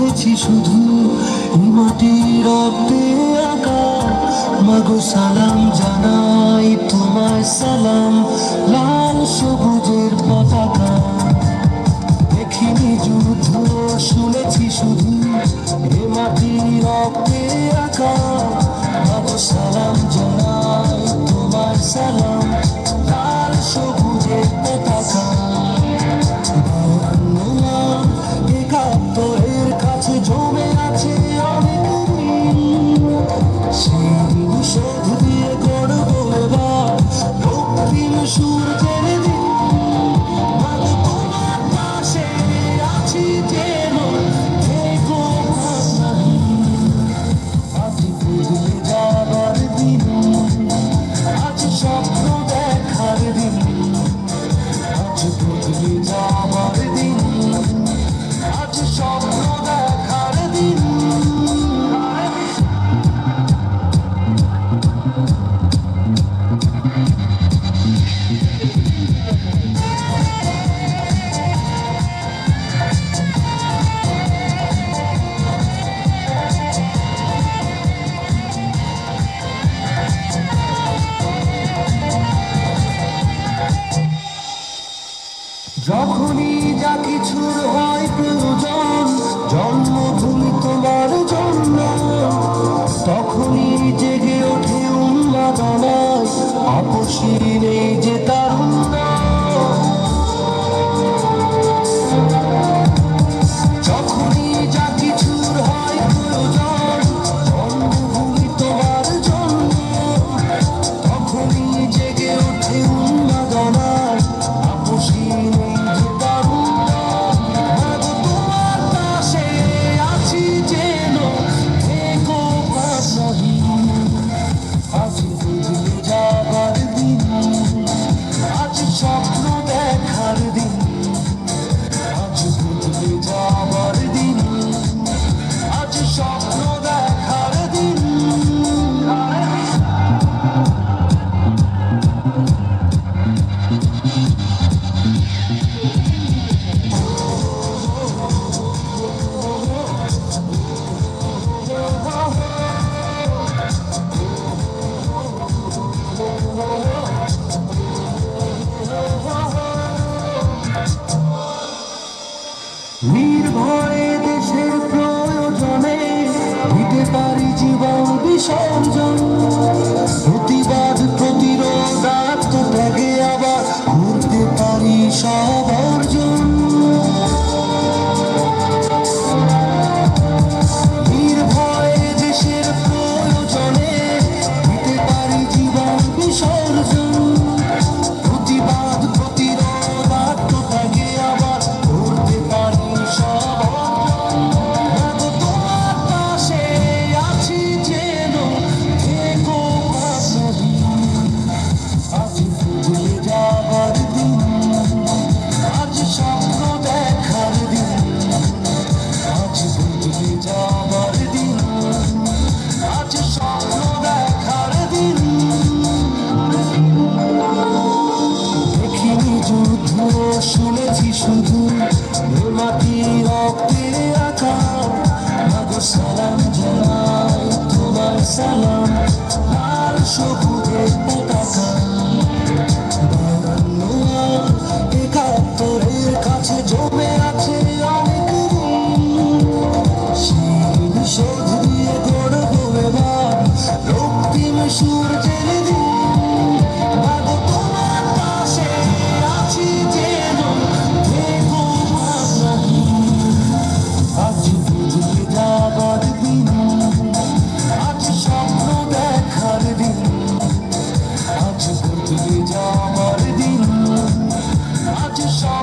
চলেছি শুধু মাটির রক্তে আঁকা। মাগো সালাম জানাই, তোমার সালাম। লাল সবুজের পতাকা। দেখিনি যুদ্ধ, শুনেছি শুধু, এ মাটির রক্তে she soldier. সবুজের যাবার দিন আজ সব